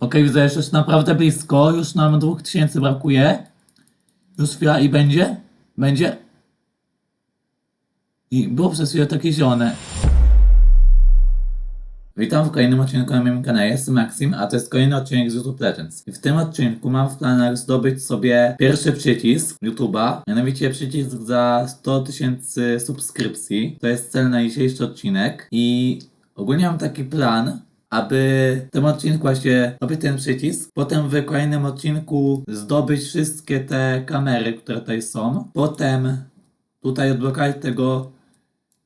Okej, widzę, że już naprawdę blisko. Już nam 2000 brakuje. Już chwila i będzie? Będzie? I było przez chwilę takie zielone. Witam w kolejnym odcinku na moim kanale, jestem Maxim, a to jest kolejny odcinek z YouTube Legends. I w tym odcinku mam w planach zdobyć sobie pierwszy przycisk YouTube'a, mianowicie przycisk za 100 tysięcy subskrypcji. To jest cel na dzisiejszy odcinek i ogólnie mam taki plan, aby w tym odcinku właśnie zdobyć ten przycisk, potem w kolejnym odcinku zdobyć wszystkie te kamery, które tutaj są, potem tutaj odblokować tego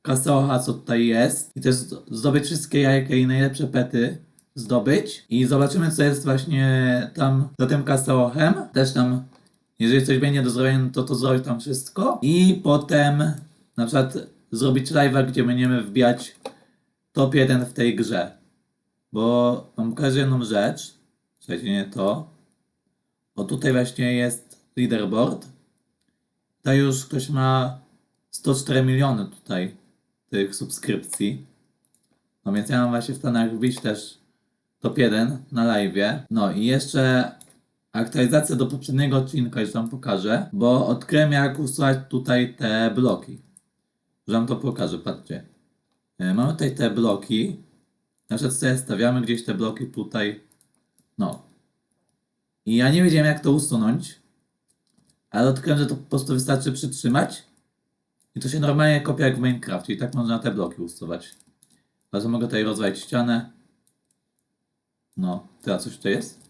kaseocha, co tutaj jest i też zdobyć wszystkie jajka i najlepsze pety zdobyć i zobaczymy co jest właśnie tam za tym kaseochem. Też tam, jeżeli coś będzie do zrobienia, no to to zrobić tam wszystko i potem na przykład zrobić live'a, gdzie będziemy wbijać top 1 w tej grze. Bo mam jedną rzecz, słuchajcie, nie to. O tutaj właśnie jest leaderboard. Tutaj już ktoś ma 104 miliony tutaj tych subskrypcji. No więc ja mam właśnie w planach wbić też top 1 na live. No i jeszcze aktualizację do poprzedniego odcinka już wam pokażę, bo odkryłem jak usuwać tutaj te bloki. Że wam to pokażę, patrzcie. E, Mamy tutaj te bloki. Na przykład sobie stawiamy gdzieś te bloki tutaj. No. I ja nie wiedziałem jak to usunąć. Ale odkryłem, że to po prostu wystarczy przytrzymać. I to się normalnie kopia jak w Minecraft. I tak można te bloki usuwać. Bardzo mogę tutaj rozwalić ścianę. No, teraz coś tutaj jest?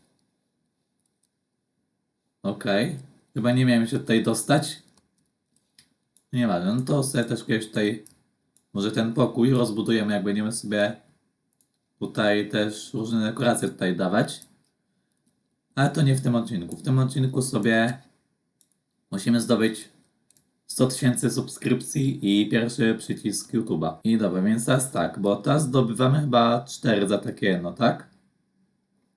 Okej. Chyba nie miałem się tutaj dostać. Nie ma, no to sobie też kiedyś tutaj może ten pokój rozbudujemy, jak będziemy sobie tutaj też różne dekoracje tutaj dawać. Ale to nie w tym odcinku. W tym odcinku sobie musimy zdobyć 100 tysięcy subskrypcji i pierwszy przycisk YouTube'a. I dobra, więc teraz tak, bo teraz zdobywamy chyba 4 za takie jedno, tak?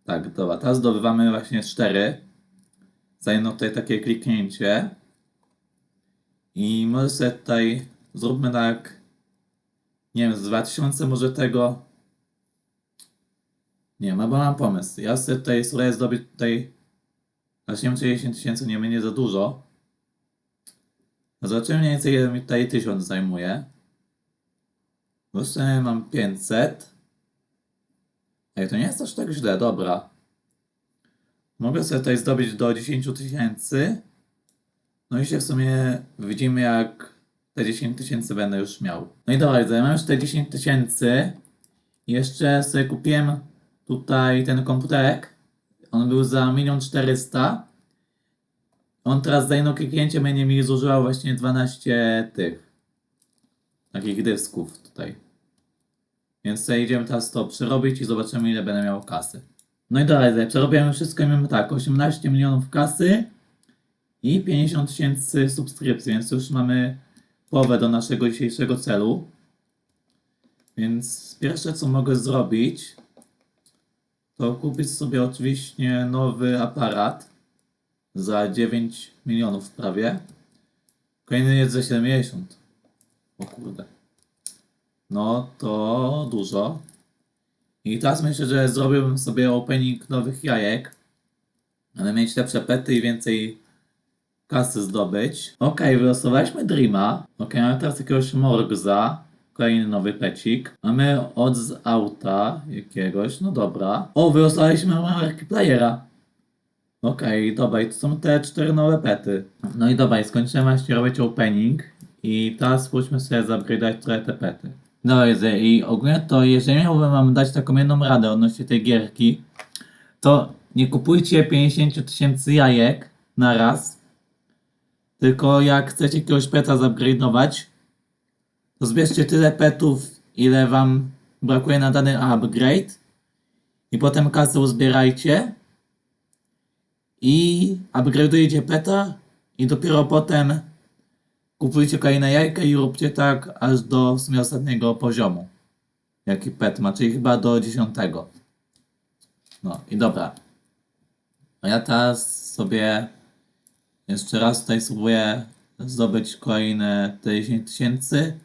Tak, dobra, teraz zdobywamy właśnie 4 za jedno tutaj takie kliknięcie. I może sobie tutaj zróbmy tak, nie wiem, z 2000 może tego. Nie wiem, bo mam pomysł. Ja sobie tutaj spróbuję zdobyć tutaj, właśnie nie wiem, czy 10 tysięcy nie będzie za dużo. Zobaczymy mniej więcej ile mi tutaj 1000 zajmuje. Bo w sumie mam 500. Ej, to nie jest aż tak źle, dobra. Mogę sobie tutaj zdobyć do 10 tysięcy. No i się w sumie widzimy jak te 10 tysięcy będę już miał. No i dobra, widzę, mam już te 10 tysięcy. Jeszcze sobie kupiłem tutaj ten komputerek. On był za 1 400 on teraz za jedno kliknięcie będzie mi zużywał właśnie 12 tych takich dysków tutaj. Więc sobie idziemy teraz to przerobić i zobaczymy ile będę miał kasy. No i dobra, przerobiłem wszystko i mamy tak, 18 milionów kasy i 50 tysięcy subskrypcji, więc już mamy połowę do naszego dzisiejszego celu. Więc pierwsze co mogę zrobić to kupić sobie oczywiście nowy aparat za 9 milionów prawie. Kolejny jest za 70. O kurde. No to dużo. I teraz myślę, że zrobiłbym sobie opening nowych jajek. Ale mieć lepsze pety i więcej kasy zdobyć. Ok, wylosowaliśmy Dreama. Ok, mamy teraz jakiegoś Morgza. Kolejny nowy pecik. Mamy od z auta jakiegoś, no dobra. O, wylosowaliśmy Markipliera. Okej, dobra, i to są te cztery nowe pety. No i dobra, i skończyłem właśnie robić opening i teraz spójrzmy sobie zupgrade'ać trochę te pety. Widzę, i ogólnie to jeżeli miałbym wam dać taką jedną radę odnośnie tej gierki, to nie kupujcie 50 tysięcy jajek na raz, tylko jak chcecie jakiegoś peta zupgrade'ować, to zbierzcie tyle petów, ile wam brakuje na dany upgrade i potem kasę uzbierajcie i upgrade'ujecie peta i dopiero potem kupujcie kolejne jajka i róbcie tak aż do w sumie ostatniego poziomu. Jaki pet ma, czyli chyba do 10. No i dobra. A ja teraz sobie jeszcze raz tutaj spróbuję zdobyć kolejne te 10 tysięcy.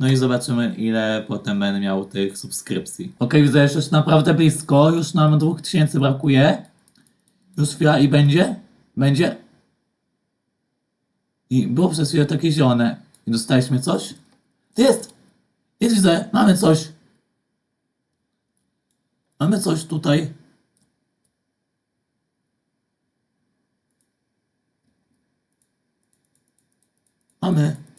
No i zobaczymy, ile potem będę miał tych subskrypcji. Ok, widzę, że naprawdę blisko. Już nam 2000 brakuje. Już chwila i będzie? Będzie? I było przez chwilę takie zielone. I dostaliśmy coś? Jest! Jest, widzę! Mamy coś! Mamy coś tutaj. Mamy.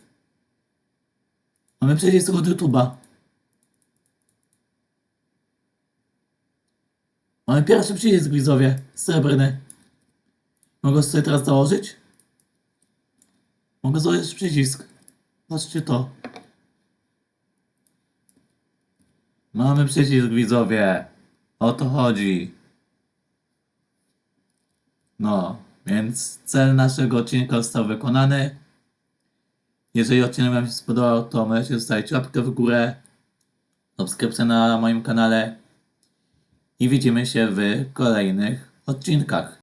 Mamy przycisk od YouTube'a. Mamy pierwszy przycisk, widzowie. Srebrny. Mogę sobie teraz założyć? Mogę założyć przycisk. Patrzcie to. Mamy przycisk, widzowie. O to chodzi. No, więc cel naszego odcinka został wykonany. Jeżeli odcinek Wam się spodobał, to możecie zostawić łapkę w górę, subskrypcję na moim kanale i widzimy się w kolejnych odcinkach.